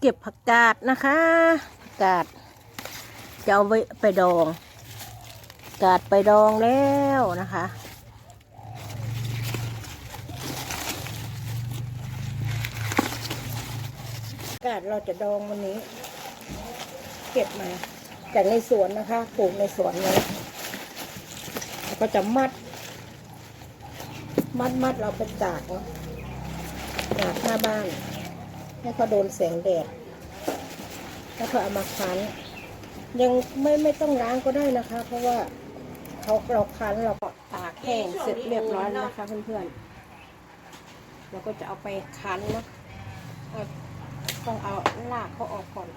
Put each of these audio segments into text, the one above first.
เก็บผักกาดนะคะผักกาดจะเอาไปไปดอง กาดไปดองแล้วนะคะกาดเราจะดองวันนี้ เก็บมาจากในสวนนะคะปลูกในสวนเลยแล้วก็จะมัด มัดมัดเราไปตากเนาะตากหน้าบ้าน ให้เขาโดนแสงแดดแล้วก็เอามาคั้น ยังไม่ไม่ต้องล้างก็ได้นะคะ เพราะว่าเขาเราคั้นเราก็ตากแห้งเสร็จเรียบร้อยนะคะเพื่อนๆเราก็จะเอาไปคั้นนะต้องเอาลากเขาออกก่อน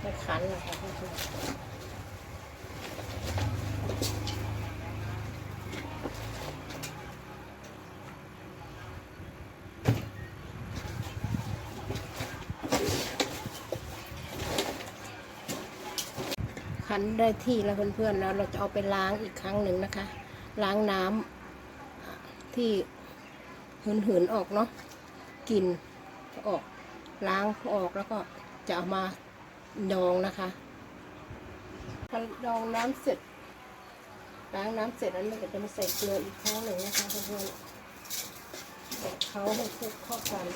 ไปคั้นนะคะเพื่อนๆ คั้นได้ที่แล้วเพื่อนๆแล้วเราจะเอาไปล้างอีกครั้งหนึ่งนะคะ ล้างน้ำที่หืนๆออกเนาะกลิ่นออกล้างออกแล้วก็จะเอามาดองนะคะพอดองน้ำเสร็จ ล้างน้ำเสร็จแล้วเราจะมาใส่เกลืออีกครั้งหนึ่งนะคะเพื่อนๆแต่เขาให้คลุกเข้ากัน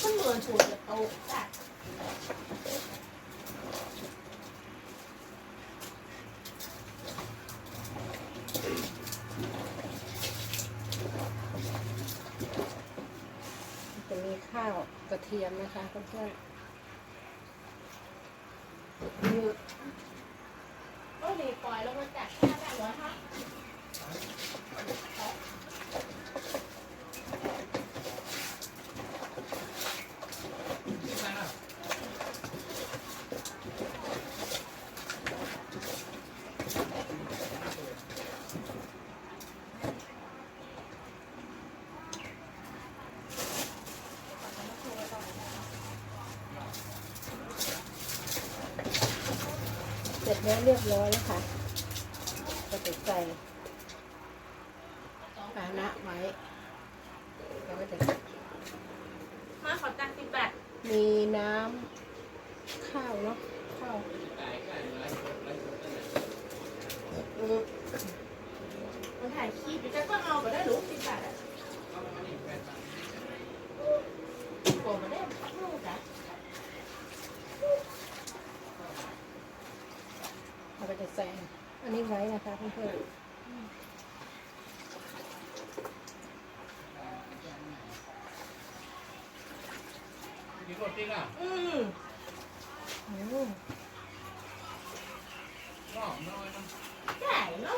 ก็เหมือนถั่วจะโตจัด จะมีข้าวกระเทียมนะคะเพื่อนๆมีก็รีปล่อยแล้วมาจัดค่แบบว่าฮะ เสร็จแล้วเรียบร้อยแล้วค่ะก็จะใส่ปานะไว้แล้วก็จะมาขอตักสิบบาทมีน้ำข้าวเนาะข้าวมันถ่ายคลิปดิฉันก็เอาไปได้หรือสิบบาทอะโอ้มาได้พักลูกอะ เราก็ จะใส่อันนี้ไว้นะคะเพื่อนกินรสจริงอะอืมๆอืมรอบน้อยนะ